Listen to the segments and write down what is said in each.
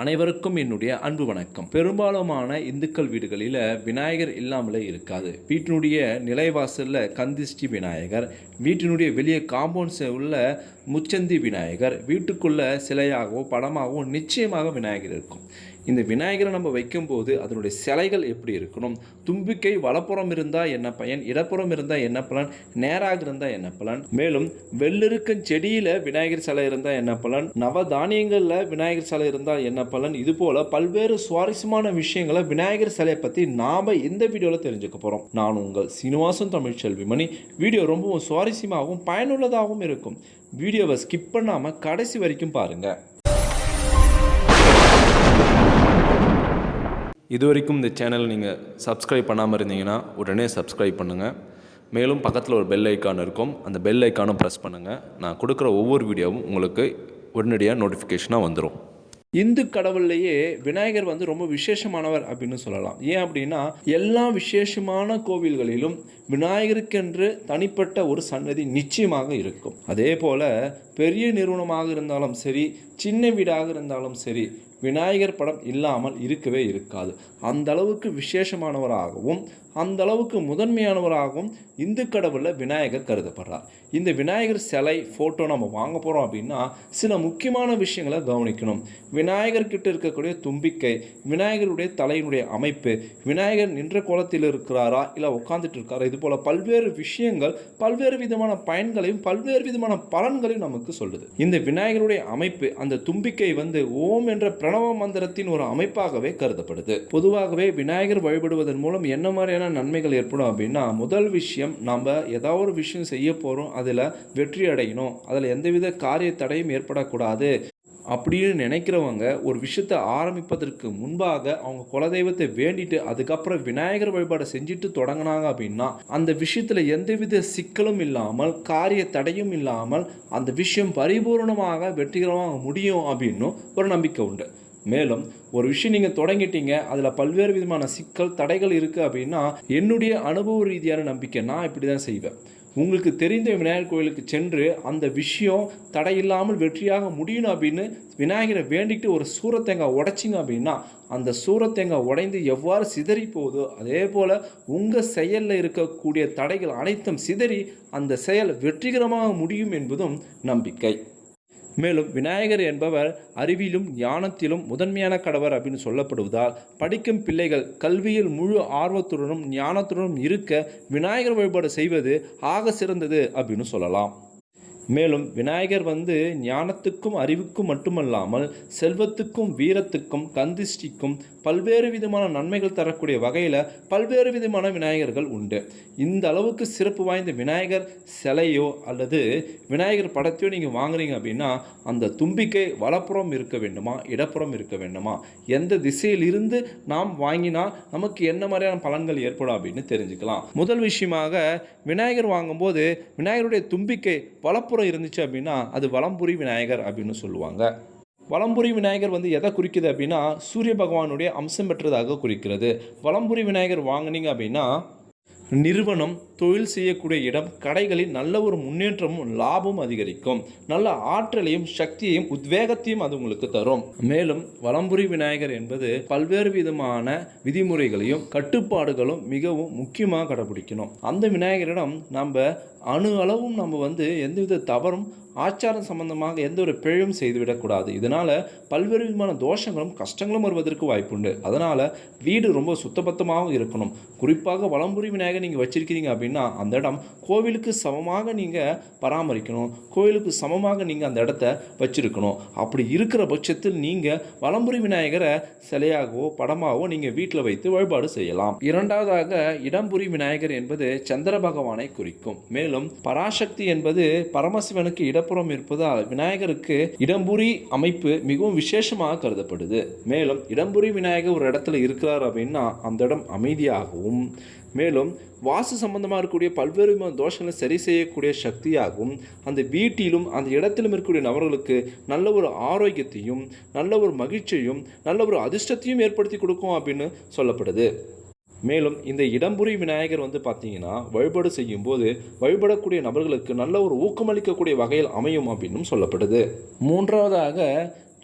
அனைவருக்கும் என்னுடைய அன்பு வணக்கம். பெரும்பாலுமான இந்துக்கள் வீடுகளில் விநாயகர் இல்லாமலே இருக்காது. வீட்டினுடைய நிலைவாசலில் கந்திஷ்டி விநாயகர் வீட்டினுடைய வெளியே காம்பவுண்ட் உள்ள முச்சந்தி விநாயகர் வீட்டுக்குள்ள சிலையாகவோ படமாகவோ நிச்சயமாக விநாயகர் இருக்கும். இந்த விநாயகரை நம்ம வைக்கும்போது அதனுடைய சிலைகள் எப்படி இருக்கணும்? தும்பிக்கை வலப்புறம் இருந்தால் என்ன பயன்? இடப்புறம் இருந்தால் என்ன பலன்? நேராக இருந்தால் என்ன பலன்? மேலும் வெள்ளிருக்கும் செடியில் விநாயகர் சிலை இருந்தால் என்ன பலன்? நவதானியங்களில் விநாயகர் சிலை இருந்தால் என்ன பலன்? இது போல் பல்வேறு சுவாரஸ்யமான விஷயங்களை விநாயகர் சிலையை பற்றி நாம் இந்த வீடியோவில் தெரிஞ்சுக்க போகிறோம் நான் உங்கள் சீனிவாசன் தமிழ் செல்விமணி வீடியோ ரொம்பவும் சுவாரஸ்யமாகவும் பயனுள்ளதாகவும் இருக்கும். வீடியோவை ஸ்கிப் பண்ணாமல் கடைசி வரைக்கும் பாருங்கள் இது வரைக்கும் இந்த சேனல் நீங்கள் சப்ஸ்கிரைப் பண்ணாமல் இருந்தீங்கன்னா உடனே சப்ஸ்கிரைப் பண்ணுங்கள் மேலும் பக்கத்தில் ஒரு பெல் ஐக்கான் இருக்கும். அந்த பெல் ஐக்கானும் ப்ரெஸ் பண்ணுங்கள் நான் கொடுக்குற ஒவ்வொரு வீடியோவும் உங்களுக்கு உடனடியாக நோட்டிஃபிகேஷனாக வந்துடும் இந்து கடவுள்லேயே விநாயகர் வந்து ரொம்ப விசேஷமானவர் அப்படின்னு சொல்லலாம். ஏன் அப்படின்னா எல்லா விசேஷமான கோவில்களிலும் விநாயகருக்கென்று தனிப்பட்ட ஒரு சன்னதி நிச்சயமாக இருக்கும். அதே போல் பெரிய நிறுவனமாக இருந்தாலும் சரி சின்ன வீடாக இருந்தாலும் சரி விநாயகர் படம் இல்லாமல் இருக்கவே இருக்காது. அந்த அளவுக்கு விசேஷமானவராகவும் அந்த அளவுக்கு முதன்மையானவராகவும் இந்து கடவுளில் விநாயகர் கருதப்படுறார். இந்த விநாயகர் சிலை ஃபோட்டோ நம்ம வாங்க போகிறோம் அப்படின்னா சில முக்கியமான விஷயங்களை கவனிக்கணும். விநாயகர்கிட்ட இருக்கக்கூடிய தும்பிக்கை விநாயகருடைய தலையினுடைய அமைப்பு விநாயகர் நின்ற கோலத்தில் இருக்கிறாரா இல்லை உட்காந்துட்டு இருக்காரா இது போல பல்வேறு விஷயங்கள் பல்வேறு விதமான பயன்களையும் பல்வேறு விதமான பலன்களையும் நமக்கு சொல்லுது. இந்த விநாயகருடைய அமைப்பு அந்த தும்பிக்கை வந்து ஓம் என்ற பிரணவ மந்திரத்தின் ஒரு அமைப்பாகவே கருதப்படுது. பொதுவாகவே விநாயகர் வழிபடுவதன் மூலம் என்ன மாதிரியான நன்மைகள் ஏற்படும் அப்படின்னா முதல் விஷயம் நம்ம ஏதாவது ஒரு விஷயம் செய்ய போகிறோம் அதில் வெற்றி அடையணும். அதில் எந்தவித காரிய தடையும் ஏற்படக்கூடாது. அப்படின்னு நினைக்கிறவங்க ஒரு விஷயத்தை ஆரம்பிப்பதற்கு முன்பாக அவங்க குலதெய்வத்தை வேண்டிட்டு அதுக்கப்புறம் விநாயகர் வழிபாடு செஞ்சுட்டு தொடங்கினாங்க அப்படின்னா அந்த விஷயத்தில் எந்தவித சிக்கலும் இல்லாமல் காரிய தடையும் இல்லாமல் அந்த விஷயம் பரிபூர்ணமாக வெற்றிகரமாக முடியும் அப்படின்னும் ஒரு நம்பிக்கை உண்டு. மேலும் ஒரு விஷயம் நீங்கள் தொடங்கிட்டீங்க அதில் பல்வேறு விதமான சிக்கல் தடைகள் இருக்குது அப்படின்னா என்னுடைய அனுபவ ரீதியான நம்பிக்கை நான் இப்படி தான் செய்வேன். உங்களுக்கு தெரிந்த விநாயகர் கோயிலுக்கு சென்று அந்த விஷயம் தடையில்லாமல் வெற்றியாக முடியணும் அப்படின்னு விநாயகரை வேண்டிட்டு ஒரு சூரத்தேங்காய் உடைச்சிங்க அப்படின்னா அந்த சூரத்தேங்காய் உடைந்து எவ்வாறு சிதறி போகுதோ அதே போல் உங்கள் செயலில் இருக்கக்கூடிய தடைகள் அனைத்தும் சிதறி அந்த செயல் வெற்றிகரமாக முடியும் என்பதும் நம்பிக்கை. மேலும் விநாயகர் என்பவர் அறிவிலும் ஞானத்திலும் முதன்மையான கடவர் அப்படின்னு சொல்லப்படுவதால் படிக்கும் பிள்ளைகள் கல்வியில் முழு ஆர்வத்துடனும் ஞானத்துடனும் இருக்க விநாயகர் வழிபாடு செய்வது ஆக சிறந்தது அப்படின்னு சொல்லலாம். மேலும் விநாயகர் வந்து ஞானத்துக்கும் அறிவுக்கும் மட்டுமல்லாமல் செல்வத்துக்கும் வீரத்துக்கும் கந்திஷ்டிக்கும் பல்வேறு விதமான நன்மைகள் தரக்கூடிய வகையில் பல்வேறு விதமான விநாயகர்கள் உண்டு. இந்த அளவுக்கு சிறப்பு வாய்ந்த விநாயகர் சிலையோ அல்லது விநாயகர் படத்தையோ நீங்கள் வாங்குறீங்க அப்படின்னா அந்த தும்பிக்கை வலப்புறம் இருக்க வேண்டுமா இடப்புறம் இருக்க வேண்டுமா எந்த திசையில் இருந்து நாம் வாங்கினா நமக்கு என்ன மாதிரியான பலன்கள் ஏற்படும் அப்படின்னு தெரிஞ்சுக்கலாம். முதல் விஷயமாக விநாயகர் வாங்கும்போது விநாயகருடைய தும்பிக்கை வலப்புறம் இருந்துச்சு அப்படின்னா அது வலம்புரி விநாயகர் அப்படின்னு சொல்லுவாங்க. வலம்புரி விநாயகர் வந்து எதை குறிக்குது அப்படின்னா சூரிய பகவானுடைய அம்சம் பெற்றதாக குறிக்கிறது. வலம்புரி விநாயகர் வாங்குனீங்க அப்படின்னா நிறுவனம் தொழில் செய்யக்கூடிய இடம் கடைகளில் நல்ல ஒரு முன்னேற்றமும் லாபமும் அதிகரிக்கும். நல்ல ஆற்றலையும் சக்தியையும் உத்வேகத்தையும் அது உங்களுக்கு தரும். மேலும் வலம்புரி விநாயகர் என்பது பல்வேறு விதமான விதிமுறைகளையும் கட்டுப்பாடுகளும் மிகவும் முக்கியமாக கடைபிடிக்கணும். அந்த விநாயகரிடம் நம்ம அணு அளவும் நம்ம வந்து எந்தவித தவறும் ஆச்சாரம் சம்பந்தமாக எந்த ஒரு பிழையும் செய்துவிடக்கூடாது. இதனால் பல்வேறு விதமான தோஷங்களும் கஷ்டங்களும் வருவதற்கு வாய்ப்புண்டு. அதனால் வீடு ரொம்ப சுத்தபத்தமாகவும் இருக்கணும். குறிப்பாக வலம்புரி விநாயகர் நீங்கள் வச்சுருக்கிறீங்க அப்படின்னா அந்த இடம் கோவிலுக்கு சமமாக நீங்கள் பராமரிக்கணும். கோவிலுக்கு சமமாக நீங்கள் அந்த இடத்த வச்சிருக்கணும். அப்படி இருக்கிற பட்சத்தில் நீங்கள் வலம்புரி விநாயகரை சிலையாகவோ படமாகவோ நீங்கள் வீட்டில் வைத்து வழிபாடு செய்யலாம். இரண்டாவதாக இடம்புரி விநாயகர் என்பது சந்திர பகவானை குறிக்கும். மேலும் பராசக்தி என்பது பரமசிவனுக்கு இடப்புறம் இருப்பதால் விநாயகருக்கு இடம்புரி அமைப்பு மிகவும் விசேஷமாக கருதப்படுது. மேலும் இடம்புரி விநாயகர் ஒரு இடத்துல இருக்கிறார் அப்படின்னா அந்த இடம் அமைதியாகவும் மேலும் வாசு சம்பந்தமாக இருக்கக்கூடிய பல்வேறு விதமான தோஷங்களை சரி செய்யக்கூடிய சக்தியாகவும் அந்த வீட்டிலும் அந்த இடத்திலும் இருக்கக்கூடிய நபர்களுக்கு நல்ல ஒரு ஆரோக்கியத்தையும் நல்ல ஒரு மகிழ்ச்சியையும் நல்ல ஒரு அதிர்ஷ்டத்தையும் ஏற்படுத்தி கொடுக்கும் அப்படின்னு சொல்லப்படுது. மேலும் இந்த இடம்புரி விநாயகர் வந்து பார்த்தீங்கன்னா வழிபாடு செய்யும்போது வழிபடக்கூடிய நபர்களுக்கு நல்ல ஒரு ஊக்கமளிக்கக்கூடிய வகையில் அமையும் அப்படின்னும் சொல்லப்படுது. மூன்றாவதாக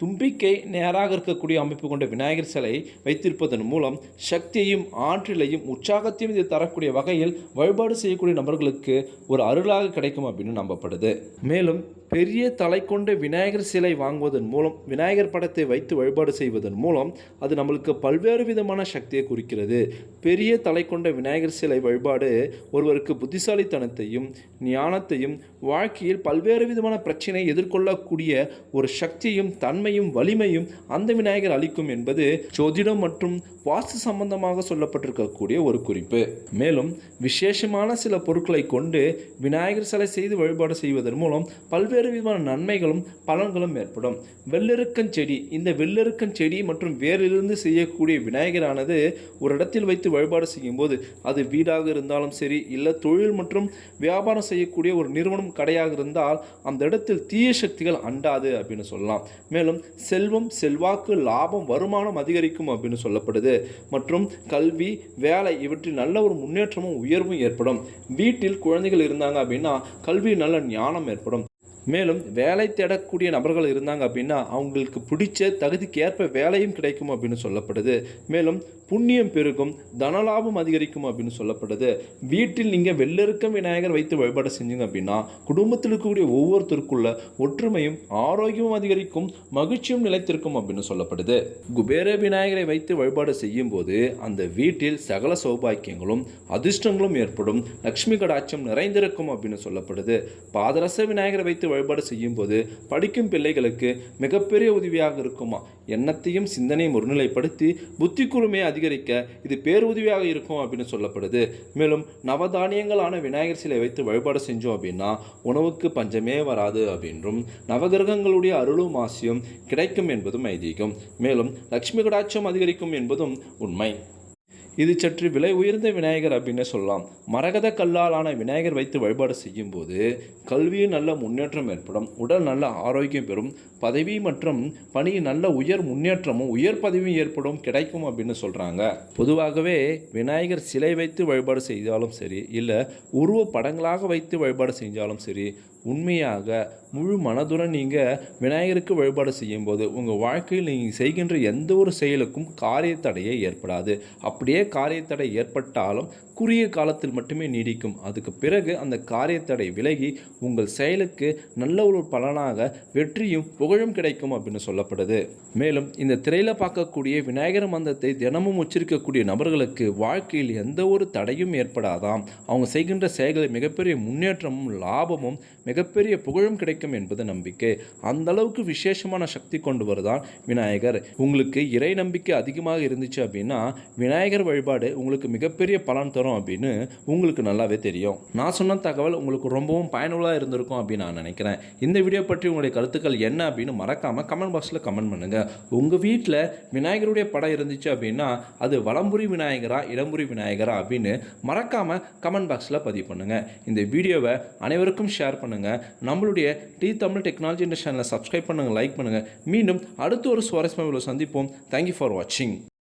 தும்பிக்கை நேராக இருக்கக்கூடிய அமைப்பு கொண்ட விநாயகர் சிலை வைத்திருப்பதன் மூலம் சக்தியையும் ஆற்றலையும் உற்சாகத்தையும் இது தரக்கூடிய வகையில் வழிபாடு செய்யக்கூடிய நபர்களுக்கு ஒரு அருளாக கிடைக்கும் அப்படின்னு நம்பப்படுது. மேலும் பெரிய தலை கொண்ட விநாயகர் சிலை வாங்குவதன் மூலம் விநாயகர் படத்தை வைத்து வழிபாடு செய்வதன் மூலம் அது நம்மளுக்கு பல்வேறு விதமான சக்தியை குறிக்கிறது. பெரிய தலை கொண்ட விநாயகர் சிலை வழிபாடு ஒருவருக்கு புத்திசாலித்தனத்தையும் ஞானத்தையும் வாழ்க்கையில் பல்வேறு விதமான பிரச்சனை எதிர்கொள்ளக்கூடிய ஒரு சக்தியும் தன்மையும் வலிமையும் அந்த விநாயகர் அளிக்கும் என்பது ஜோதிடம் மற்றும் வாஸ்து சம்பந்தமாக சொல்லப்பட்டிருக்கக்கூடிய ஒரு குறிப்பு. மேலும் விசேஷமான சில பொருட்களை கொண்டு விநாயகர் சிலை செய்து வழிபாடு செய்வதன் மூலம் பல்வேறு விதமான நன்மைகளும் பலன்களும் ஏற்படும். வெள்ளெருக்கன் செடி இந்த வெள்ளெருக்கன் செடி மற்றும் வேரிலிருந்து செய்யக்கூடிய விநாயகரானது ஒரு இடத்தில் வைத்து வழிபாடு செய்யும்போது அது வீடாக இருந்தாலும் சரி இல்லை தொழில் மற்றும் வியாபாரம் செய்யக்கூடிய ஒரு நிறுவனம் கடையாக இருந்தால் அந்த இடத்தில் தீய சக்திகள் அண்டாது அப்படின்னு சொல்லலாம். மேலும் செல்வம் செல்வாக்கு லாபம் வருமானம் அதிகரிக்கும் அப்படின்னு சொல்லப்படுது. மற்றும் கல்வி வேலை இவற்றில் நல்ல ஒரு முன்னேற்றமும் உயர்வும் ஏற்படும். வீட்டில் குழந்தைகள் இருந்தாங்க அப்படின்னா கல்வி நல்ல ஞானம் ஏற்படும். மேலும் வேலை தேடக்கூடிய நபர்கள் இருந்தாங்க அப்படின்னா அவங்களுக்கு பிடிச்ச தகுதிக்கு ஏற்ப வேலையும் கிடைக்கும் அப்படின்னு சொல்லப்படுது. மேலும் புண்ணியம் பெருகும் தனலாபம் அதிகரிக்கும் அப்படின்னு சொல்லப்படுது. வீட்டில் நீங்கள் வெள்ளருக்கம் விநாயகர் வைத்து வழிபாடு செஞ்சீங்க அப்படின்னா குடும்பத்தில் இருக்கக்கூடிய ஒவ்வொருத்தருக்குள்ள ஒற்றுமையும் ஆரோக்கியமும் அதிகரிக்கும் மகிழ்ச்சியும் நிலைத்திருக்கும் அப்படின்னு சொல்லப்படுது. குபேர விநாயகரை வைத்து வழிபாடு செய்யும் போது அந்த வீட்டில் சகல சௌபாக்கியங்களும் அதிர்ஷ்டங்களும் ஏற்படும் லக்ஷ்மி கடாட்சம் நிறைந்திருக்கும் அப்படின்னு சொல்லப்படுது. பாதரச விநாயகரை வைத்து வழிபாடு செய்யும் போது படிக்கும் பிள்ளைகளுக்கு மிகப்பெரிய உதவியாக இருக்குமா? எண்ணத்தையும் சிந்தனையும் ஒருநிலைப்படுத்தி புத்தி கூர்மையை அதிகரிக்க இது பேருதவியாக இருக்கும் அப்படின்னு சொல்லப்படுது. மேலும் நவதானியங்களான விநாயகர் சிலை வைத்து வழிபாடு செஞ்சோம் அப்படின்னா உணவுக்கு பஞ்சமே வராது அப்படின்றும் நவகிரகங்களுடைய அருளும் ஆசியும் கிடைக்கும் என்பதும் ஐதீகம். மேலும் லக்ஷ்மி கடாட்சம் அதிகரிக்கும் என்பதும் உண்மை. இது சற்று விலை உயர்ந்த விநாயகர் அப்படின்னு சொல்லலாம். மரகத கல்லாலான விநாயகர் வைத்து வழிபாடு செய்யும்போது கல்வியில் நல்ல முன்னேற்றம் ஏற்படும் உடல் நல்ல ஆரோக்கியம் பெறும் பதவி மற்றும் பணியில் நல்ல உயர் முன்னேற்றமும் உயர் பதவியும் ஏற்படும் கிடைக்கும் அப்படின்னு சொல்கிறாங்க பொதுவாகவே விநாயகர் சிலை வைத்து வழிபாடு செய்தாலும் சரி இல்லை உருவ படங்களாக வைத்து வழிபாடு செஞ்சாலும் சரி உண்மையாக முழு மனதுடன் நீங்கள் விநாயகருக்கு வழிபாடு செய்யும்போது உங்கள் வாழ்க்கையில் நீங்கள் செய்கின்ற எந்த ஒரு செயலுக்கும் காரியத்தடையே ஏற்படாது. அப்படியே காரியத்தடை ஏற்பட்டாலும் குறுகிய காலத்தில் மட்டுமே நீடிக்கும். அதுக்கு பிறகு அந்த காரியத்தடை விலகி உங்கள் செயலுக்கு நல்ல ஒரு பலனாக வெற்றியும் புகழும் கிடைக்கும் அப்படின்னு சொல்லப்படுது. மேலும் இந்த திரையில் பார்க்கக்கூடிய விநாயகர் மந்தத்தை தினமும் உச்சரிக்கக்கூடிய நபர்களுக்கு வாழ்க்கையில் எந்த ஒரு தடையும் ஏற்படாதாம். அவங்க செய்கின்ற செயல்களில் மிகப்பெரிய முன்னேற்றமும் லாபமும் மிகப்பெரிய புகழும் கிடைக்கும் என்பது நம்பிக்கை. அந்த அளவுக்கு விசேஷமான சக்தி கொண்டு வருதான் விநாயகர். உங்களுக்கு இறை நம்பிக்கை அதிகமாக இருந்துச்சு அப்படின்னா விநாயகர் வழிபாடு உங்களுக்கு மிகப்பெரிய பலன் தரும். அப்படின்னு உங்களுக்கு நல்லாவே தெரியும். நான் சொன்ன தகவல் உங்களுக்கு ரொம்பவும் பயனுள்ளாக இருந்திருக்கும் அப்படின்னு நான் நினைக்கிறேன். இந்த வீடியோ பற்றி உங்களுடைய கருத்துக்கள் என்ன அப்படின்னு மறக்காமல் கமெண்ட் பாக்ஸில் கமெண்ட் பண்ணுங்கள் உங்கள் வீட்டில் விநாயகருடைய படம் இருந்துச்சு அப்படின்னா அது வளம்புரி விநாயகரா இடம்புரி விநாயகரா அப்படின்னு மறக்காமல் கமெண்ட் பாக்ஸில் பதிவு பண்ணுங்கள் இந்த வீடியோவை அனைவருக்கும் ஷேர் பண்ணுங்கள் நம்மளுடைய டி தமிழ் டெக்னாலஜி இந்த சேனலை சப்ஸ்கிரைப் பண்ணுங்கள் லைக் பண்ணுங்கள் மீண்டும் அடுத்த ஒரு சுவாரஸ்யமாக சந்திப்போம். தேங்க்யூ ஃபார் வாட்சிங்